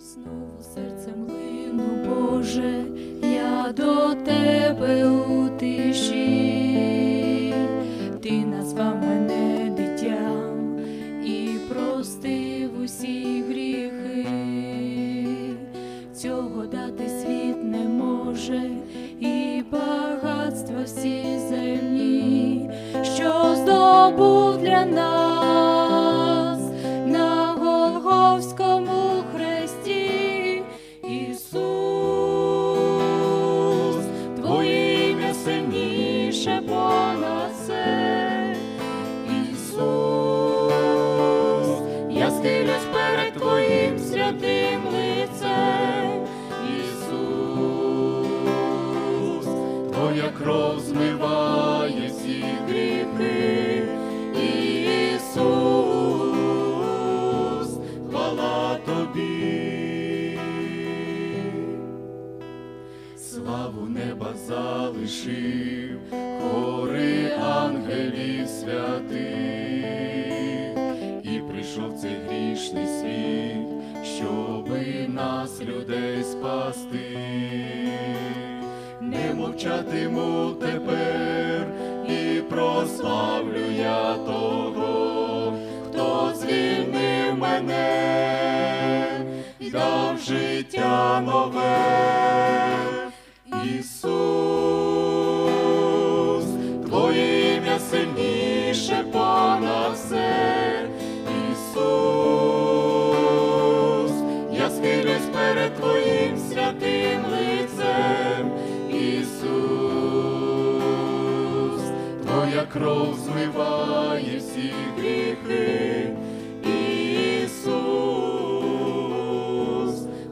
Знову серцем лину, Боже, я до тебе у тиші, ти назвав мене дитям і простив усі гріхи. Цього дати світ не може, і багатства всі земні, що здобув для нас змиває всі гріхи. Ісус, хвала Тобі. Славу неба залишив, хори ангелів святих, і прийшов цей грішний світ, щоби нас, людей, спасти. Мовчатиму тепер і прославлю я того, хто звільнив мене дав життя нове. Твоя кров змиває всі гріхи. Ісус,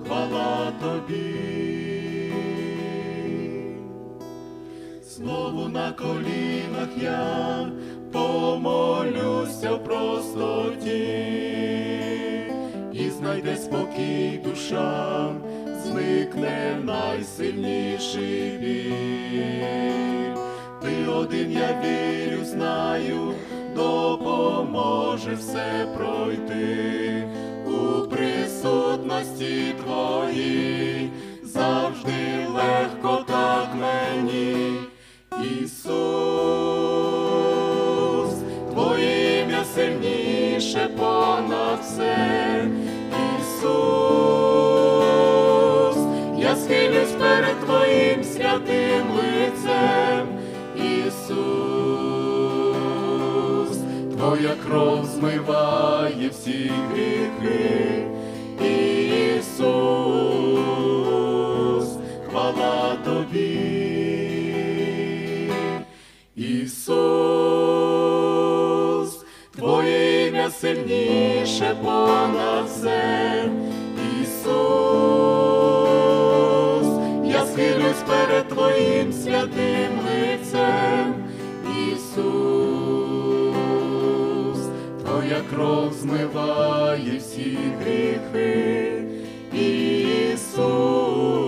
хвала Тобі. Знову на колінах я помолюся в простоті, і знайде спокій душа, зникне найсильніший біль. Ти один, я вірю, знаю, допоможе все пройти у присутності Твоїй, завжди легко так мені. Ісус, Твоє ім'я сильніше понад все. Твоя кров змиває всі гріхи. Ісус, хвала Тобі. Ісус, Твоє ім'я сильніше понад все. Ісус, я схилюсь перед Твоїм святим твоя кров змиває всі гріхи, Ісус.